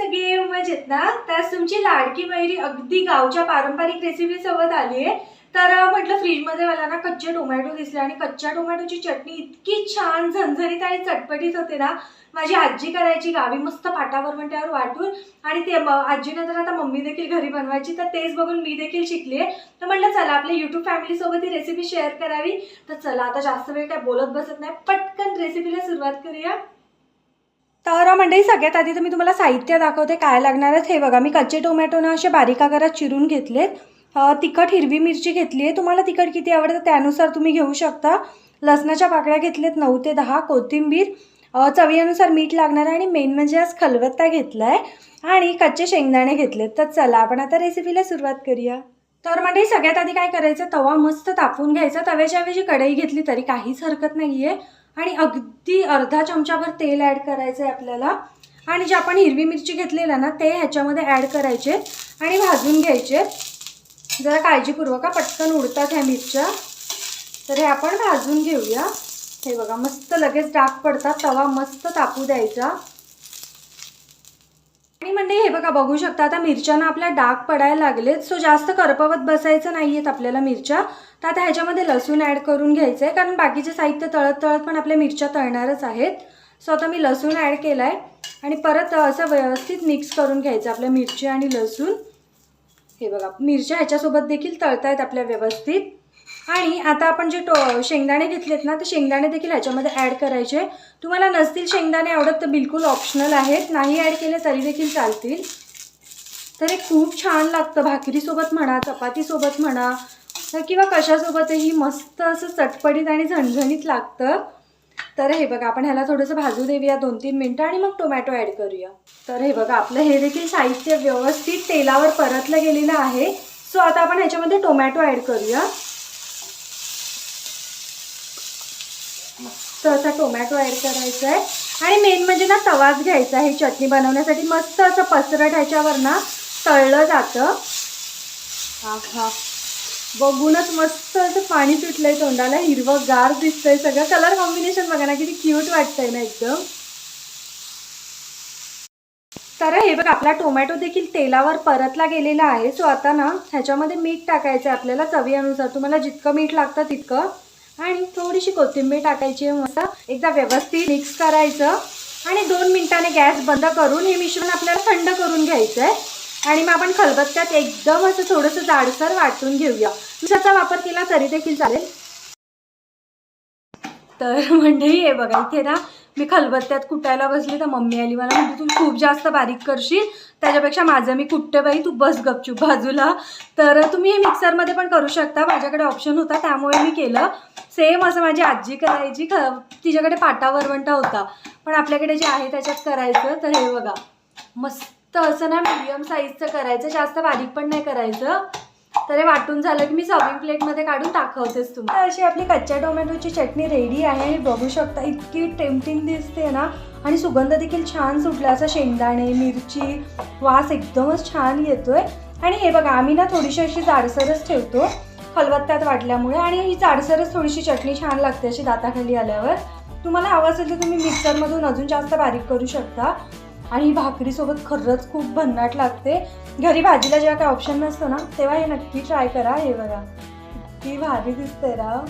आहेत ना? तर तुमची लाडकी बहिरी अगदी गावच्या पारंपरिक रेसिपी सोबत आली आहे. तर म्हटलं फ्रीजमध्ये मला ना कच्चे टोमॅटो दिसले आणि कच्च्या टोमॅटोची चटणी इतकी छान झणझणीत आणि चटपटीत होते ना. माझी आजी करायची गावी मस्त पाटावर म्हणत्यावर वाटून आणि ते आजीने तर आता मम्मी देखील घरी बनवायची तर तेच बघून मी देखील शिकली आहे. तर म्हटलं चला आपल्या युट्यूब फॅमिलीसोबत ही रेसिपी शेअर करावी. तर चला आता जास्त वेळ काय बोलत बसत नाही. पटकन रेसिपीला सुरुवात करूया. बघा मंडळी सगळ्यात आधी तर मी तुम्हाला साहित्य दाखवते काय लागणार आहेत हे बघा मी कच्चे टोमॅटो ना असे बारीक आकारात चिरून घेतलेत. तिखट हिरवी मिरची घेतली आहे. तुम्हाला तिखट किती आवडतं त्यानुसार तुम्ही घेऊ शकता. लसणाच्या पाकळ्या घेतलेत नऊ ते दहा कोथिंबीर चवीनुसार मीठ लागणार आहे आणि मेन म्हणजे आज खलबत्ता घेतला आहे आणि कच्चे शेंगदाणे घेतलेत. तर चला आपण आता रेसिपीला सुरुवात करूया. तर म्हणजे सगळ्यात आधी काय करायचं? तवा मस्त तापून घ्यायचा. तव्याच्या ऐवजी कढई घेतली तरी काहीच हरकत नाही आहे आणि अगदी अर्धा चमचाभर तेल ॲड करायचं आहे आपल्याला. आणि जे आपण हिरवी मिरची घेतलेला ना ते ह्याच्यामध्ये ॲड करायचे आणि भाजून घ्यायचे. जरा काळजीपूर्वक हा, पटकन उडतात ह्या मिरच्या. तर हे आपण भाजून घेऊया. हे बघा मस्त लगेच डाग पडतात तवा मस्त तापू द्यायचा. आणि म्हणजे हे बघा बघू शकता आता मिरच्यांना आपल्या डाग पडायला लागलेत. सो जास्त करपवत बसायचं नाही आहेत आपल्याला मिरच्या. तर आता ह्याच्यामध्ये लसूण ॲड करून घ्यायचं आहे कारण बाकीचे साहित्य तळत तळत पण आपल्या मिरच्या तळणारच आहेत. सो आता मी लसूण ॲड केला आहे आणि परत असं व्यवस्थित मिक्स करून घ्यायचं आपल्या मिरची आणि लसूण. हे बघा मिरच्या ह्याच्यासोबत देखील तळतायत आपल्या व्यवस्थित. आणि आता आपण जे टो शेंगदाणे घेतलेत ना ते शेंगदाणे देखील ह्याच्यामध्ये ॲड करायचे. तुम्हाला नसतील शेंगदाणे आवडत तर बिलकुल ऑप्शनल आहेत. नाही ॲड केले तरी देखील चालतील. तर हे खूप छान लागतं. भाकरीसोबत म्हणा चपातीसोबत म्हणा तर किंवा कशासोबतही मस्त असं चटपटीत आणि झणझणीत लागतं. तर हे बघा आपण ह्याला थोडंसं भाजू देऊया दोन तीन मिनटं आणि मग टोमॅटो ॲड करूया. तर हे बघा आपलं हे देखील साहित्य व्यवस्थित तेलावर परतलं गेलेलं आहे. सो आता आपण ह्याच्यामध्ये टोमॅटो ॲड करूया. मस्त असा टोमॅटो ॲड करायचा आहे आणि मेन म्हणजे ना तवाच घ्यायचा आहे. चटणी बनवण्यासाठी मस्त असं पसरट ह्याच्यावर ना तळलं जातं. हा हा बघूनच मस्त असं पाणी सुटलंय तोंडाला. हिरवं गार दिसतंय सगळं. कलर कॉम्बिनेशन बघा ना किती क्यूट वाटतंय ना एकदम. तर हे बघा आपला टोमॅटो देखील तेलावर परतला गेलेला आहे. सो आता ना ह्याच्यामध्ये मीठ टाकायचं आहे आपल्याला चवीनुसार. तुम्हाला जितकं मीठ लागतं तितकं. आणि थोडीशी कोथिंबीर टाकायची आहे मस्त. एकदा व्यवस्थित मिक्स करायचं. आणि दोन मिनिटाने गॅस बंद करून हे मिश्रण आपल्याला थंड करून घ्यायचं आहे आणि मग आपण खलबत्त्यात एकदम असं थोडंसं जाडसर वाटून घेऊया. मिठाचा वापर केला तरी देखील चालेल. तर मंडळी हे बघा इथे ना मी खलबत्त्यात कुटायला बसली तर मम्मी आली मला म्हणजे तू खूप जास्त बारीक करशील त्याच्यापेक्षा माझं मी कुठते बाई तू बस गपचूप बाजूला. तर तुम्ही हे मिक्सरमध्ये पण करू शकता माझ्याकडे ऑप्शन होता त्यामुळे मी केलं. सेम असं माझी आजी करायची ख तिच्याकडे पाटा वरवंटा होता पण आपल्याकडे जे आहे त्याच्यात करायचं तर हे बघा. मस्त असं ना मीडियम साईजचं करायचं जास्त बारीक पण नाही करायचं. तर हे वाटून झालं की मी सर्विंग प्लेटमध्ये काढून दाखवतेच तुम्ही तर अशी आपली कच्च्या टोमॅटोची चटणी रेडी आहे. आणि बघू शकता इतकी टेम्पटिंग दिसते ना. आणि सुगंध देखील छान सुटला. असं शेंगदाणे मिरची वास एकदमच छान येतोय. आणि हे बघा आम्ही ना थोडीशी अशी जाडसरच ठेवतो. खलबत्त्यात वाटल्यामुळे. आणि ही जाडसरच थोडीशी चटणी छान लागते अशी दाताखाली आल्यावर. तुम्हाला हवं असेल तर तुम्ही मिक्सरमधून अजून जास्त बारीक करू शकता. आणि ही भाकरीसोबत खरंच खूप भन्नाट लागते. घरी भाजीला जेव्हा काय ऑप्शन नसतं ना तेव्हा हे नक्की ट्राय करा हे बघा. किती भारी दिसते रा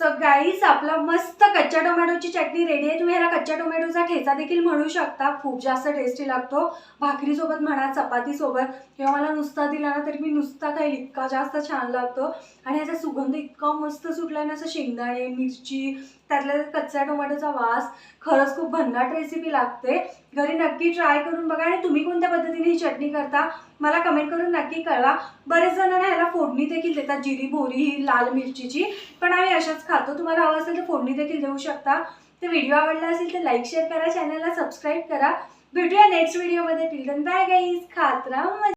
सो गाईस आपला मस्त कच्च्या टोमॅटोची चटणी रेडी आहे. तुम्ही ह्याला कच्च्या टोमॅटोचा ठेचा देखील म्हणू शकता. खूप जास्त टेस्टी लागतो. भाकरीसोबत म्हणा चपातीसोबत. किंवा मला नुसता दिला ना तरी मी नुसता खाईल. इतका जास्त छान लागतो. आणि ह्याचा सुगंध इतका मस्त सुटला ना असं शेंगदाणे मिरची त्यातल्या त्यात कच्च्या टोमॅटोचा वास खरंच खूप भन्नाट रेसिपी लागते. घरी नक्की ट्राय करून बघा आणि तुम्ही कोणत्या पद्धतीने ही चटणी करता मला कमेंट करून नक्की कळवा. बरेच जण ना ह्याला फोडणी देखील देतात जिरी बोरी ही लाल मिरचीची. पण आम्ही अशाच खातो. तुम्हाला हवं असेल तर फोडणी देखील देऊ शकता. तर व्हिडिओ आवडला असेल तर लाईक शेअर करा चॅनलला सबस्क्राईब करा. भेटूया नेक्स्ट व्हिडिओमध्ये टिल बाय गाईज खात राहा